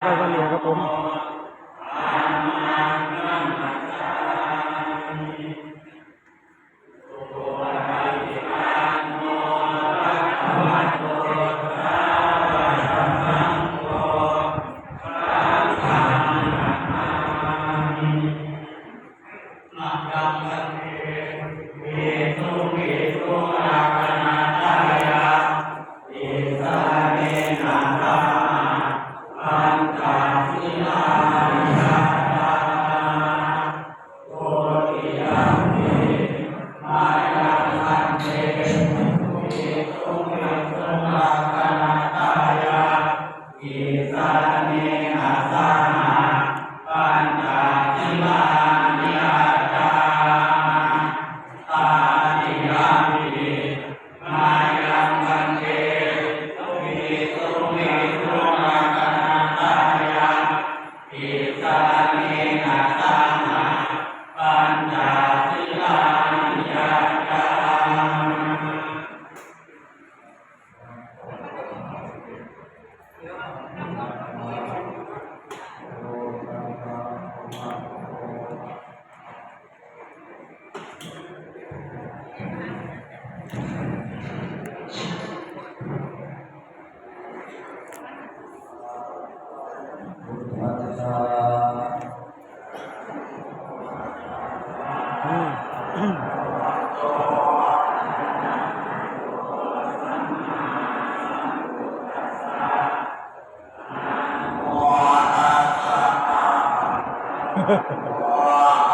阿弥陀佛。Ha ha ha.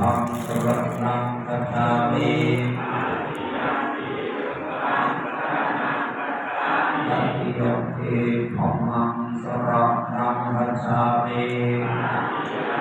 อังสรณังคัจามิยัติโยเทขมังสรณังคัจามิ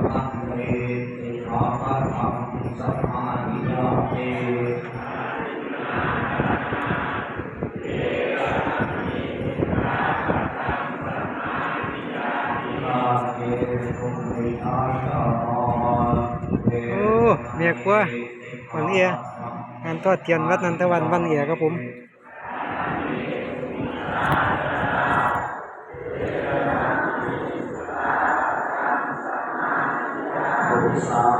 โอ้เมียกว่าวันเอียงานทอดเทียนวัดนันทวันวันเอียครับผม um,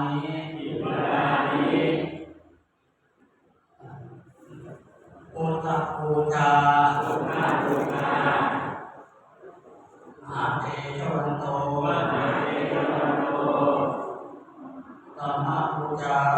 นี้อินานี้ปุตัะปูตาสุขาสุขาอาเตชนโตอาเตชนโตธรรมะปูจา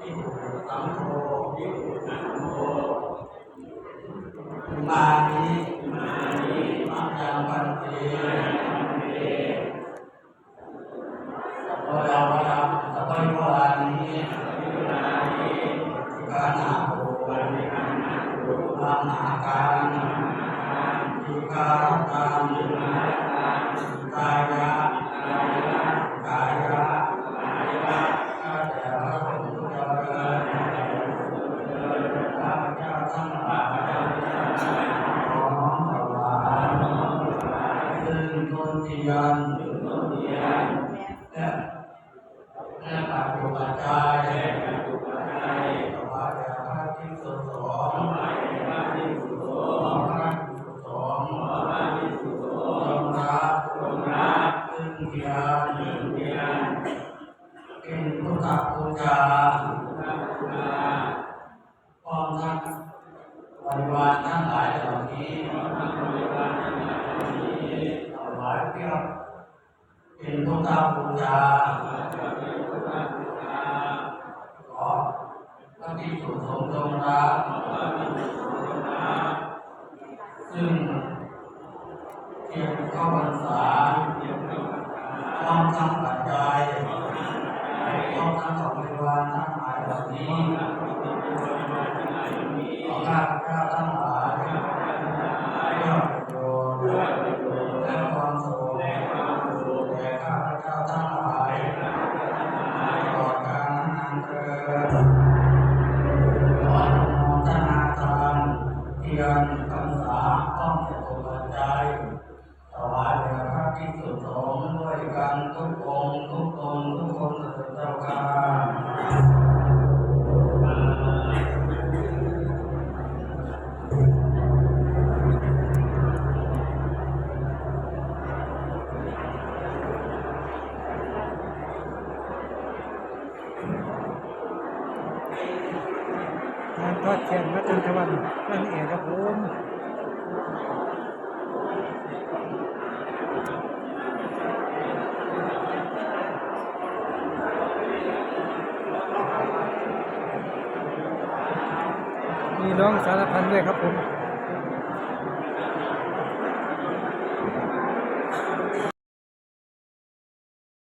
มานิมานิมัจจปันติสัพพะวะสัพพะวานิสิกานาโภวันนาโภอานาการิกา ติญานและและปัจจุปัจจัยถวายแด่พระภิกษุสงฆ์ของพระภิกษุสงฆ์จงรับซึ่งยานเป็นพุทธบูชา ชาขอพระภิกษุสมดุจงรับซึ่งเกี่ยนเข้าพรรษาต้องทำปัจจัยต้องทำของบริวารทั้งหลายเหล่านี้ God น้องสารพันด้วยครับผม